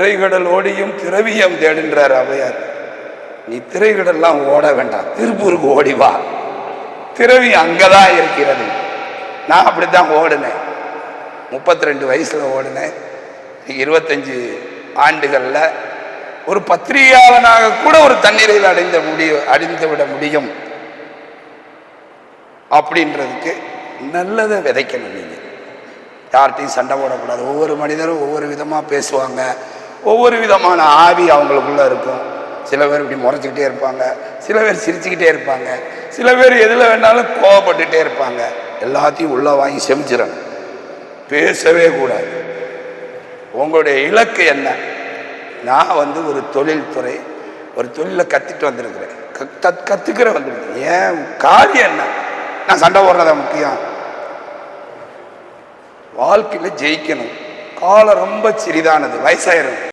திரைகடல் ஓடியும் திரவியம் தேடுன்றார் அவையார். நீ திரைகடல்லாம் ஓட வேண்டாம் திருப்பூருக்கு ஓடி வா. திரவி அங்கதான் இருக்கிறது. நான் அப்படித்தான் ஓடினேன். முப்பத்தி ரெண்டு வயசுல ஓடினேன். இருபத்தஞ்சு ஆண்டுகள்ல ஒரு பத்திரிகையாளனாக கூட ஒரு தண்ணீரில் அடைந்த முடியும் அடைந்து விட முடியும். அப்படின்றதுக்கு நல்லதை விதைக்கணும் நீங்க. யார்கிட்டையும் சண்டை போடக்கூடாது. ஒவ்வொரு மனிதரும் ஒவ்வொரு விதமாக பேசுவாங்க. ஒவ்வொரு விதமான ஆவி அவங்களுக்குள்ளே இருக்கும். சில பேர் இப்படி முறைச்சிக்கிட்டே இருப்பாங்க. சில பேர் சிரிச்சுக்கிட்டே இருப்பாங்க. சில பேர் எதில் வேணாலும் கோவப்பட்டுட்டே இருப்பாங்க. எல்லாத்தையும் உள்ளே வாங்கி செமிச்சிடணும். பேசவே கூடாது. உங்களுடைய இலக்கு என்ன? நான் வந்து ஒரு தொழில்துறை ஒரு தொழிலை கற்றுட்டு வந்திருக்கிறேன். கத் கற்றுக்கிற வந்திருக்கேன் ஏன்? காரியம் என்ன? நான் சண்டை போடுறதா முக்கியம்? வாழ்க்கையில் ஜெயிக்கணும். காலம் ரொம்ப சிறிதானது. வயசாயிரும்.